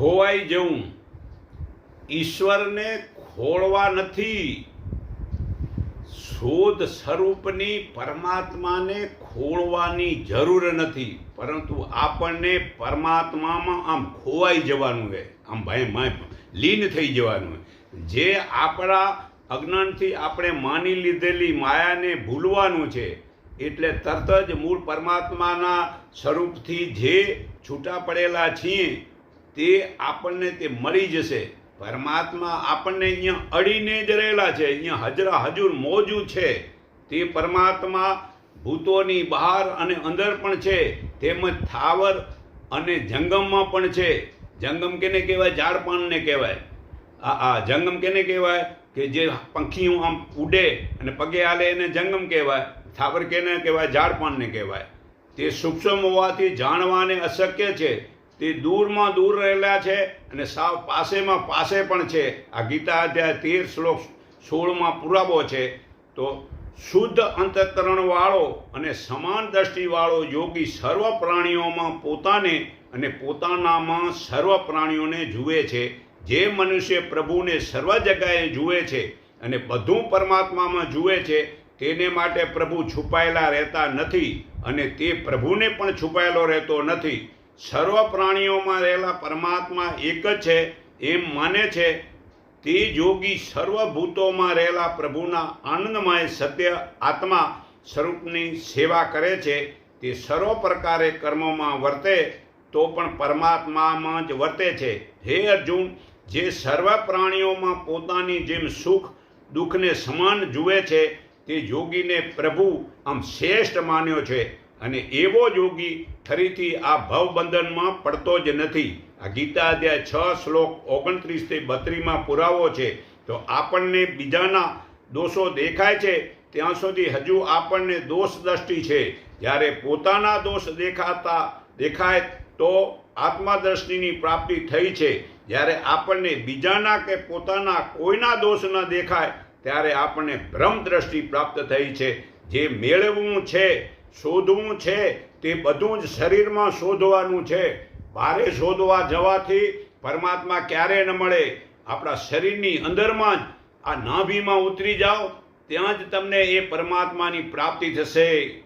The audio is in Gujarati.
ખોવાઈ જવું. ઈશ્વરને ખોળવા નથી. શોધ સ્વરૂપની પરમાત્માને ખોળવાની જરૂર નથી. પરંતુ આપણને પરમાત્મામાં આમ ખોવાઈ જવાનું છે. આમ ભાઈ, માય, લીન થઈ જવાનું જે આપણા અજ્ઞાનથી આપણે માની લીધેલી માયાને ભૂલવાનું છે, એટલે તરત જ મૂળ પરમાત્માના સ્વરૂપથી જે છૂટા પડેલા છીએ તે આપણને તે મળી જશે. પરમાત્મા આપણને અહીંયા અડીને જ રહેલા છે. અહીંયા હજરા હજુર મોજું છે. તે પરમાત્મા ભૂતોની બહાર અને અંદર પણ છે. તેમજ થાવર અને જંગમમાં પણ છે. જંગમ કેને કહેવાય? ઝાડપાનને કહેવાય. આ આ જંગમ કેને કહેવાય? કે જે પંખીઓ આમ ઉડે અને પગે હાલે એને જંગમ કહેવાય. થાવર કેને કહેવાય? ઝાડપાનને કહેવાય. તે સૂક્ષ્મ હોવાથી જાણવાને અશક્ય છે. તે દૂરમાં દૂર રહેલા છે અને સાવ પાસેમાં પાસે પણ છે. આ ગીતા અધ્યાય તેર શ્લોક સોળમાં પુરાવો છે. તો શુદ્ધ અંતઃકરણવાળો અને સમાન દ્રષ્ટિવાળો યોગી સર્વ પ્રાણીઓમાં પોતાને અને પોતાનામાં સર્વ પ્રાણીઓને જુએ છે. જે મનુષ્ય પ્રભુને સર્વ જગાએ જુએ છે અને બધું પરમાત્મામાં જુએ છે, તેને માટે પ્રભુ છુપાયેલા રહેતા નથી અને તે પ્રભુને પણ છુપાયેલો રહેતો નથી. સર્વ પ્રાણીઓમાં રહેલા પરમાત્મા એક જ છે, એમ માને છે, તે જોગી સર્વભૂતોમાં રહેલા પ્રભુના આનંદમય સત્ય આત્મા સ્વરૂપની સેવા કરે છે, તે સર્વ પ્રકારે કર્મોમાં વર્તે તો પણ પરમાત્મામાં જ વર્તે છે. હે અર્જુન, જે સર્વ પ્રાણીઓમાં પોતાની જેમ સુખ, દુઃખને સમાન જુએ છે, તે યોગીને પ્રભુ આમ શ્રેષ્ઠ માન્યો છે. અને એવો યોગી ફરીથી આ ભવબંધનમાં પડતો જ નથી. આ ગીતા અધ્યાય છ શ્લોક ઓગણત્રીસથી બત્રીમાં પુરાવો છે. તો આપણને બીજાના દોષો દેખાય છે, ત્યાં સુધી હજુ આપણને દોષ દ્રષ્ટિ છે. જ્યારે પોતાના દોષ દેખાતા દેખાય તો આત્મદ્રષ્ટિની પ્રાપ્તિ થઈ છે. જ્યારે આપણને બીજાના કે પોતાના કોઈના દોષ ન દેખાય, ત્યારે આપણને ભ્રમ દ્રષ્ટિ પ્રાપ્ત થઈ છે. જે મેળવવું છે શોધવું છે, તે બધું જ શરીરમાં શોધવાનું છે. બારે શોધવા જવાથી પરમાત્મા ક્યારે ન મળે? આપણા શરીરની અંદરમાં જ આ નાભીમાં ઉતરી જાઓ, ત્યાં જ તમને એ પરમાત્માની પ્રાપ્તિ થશે.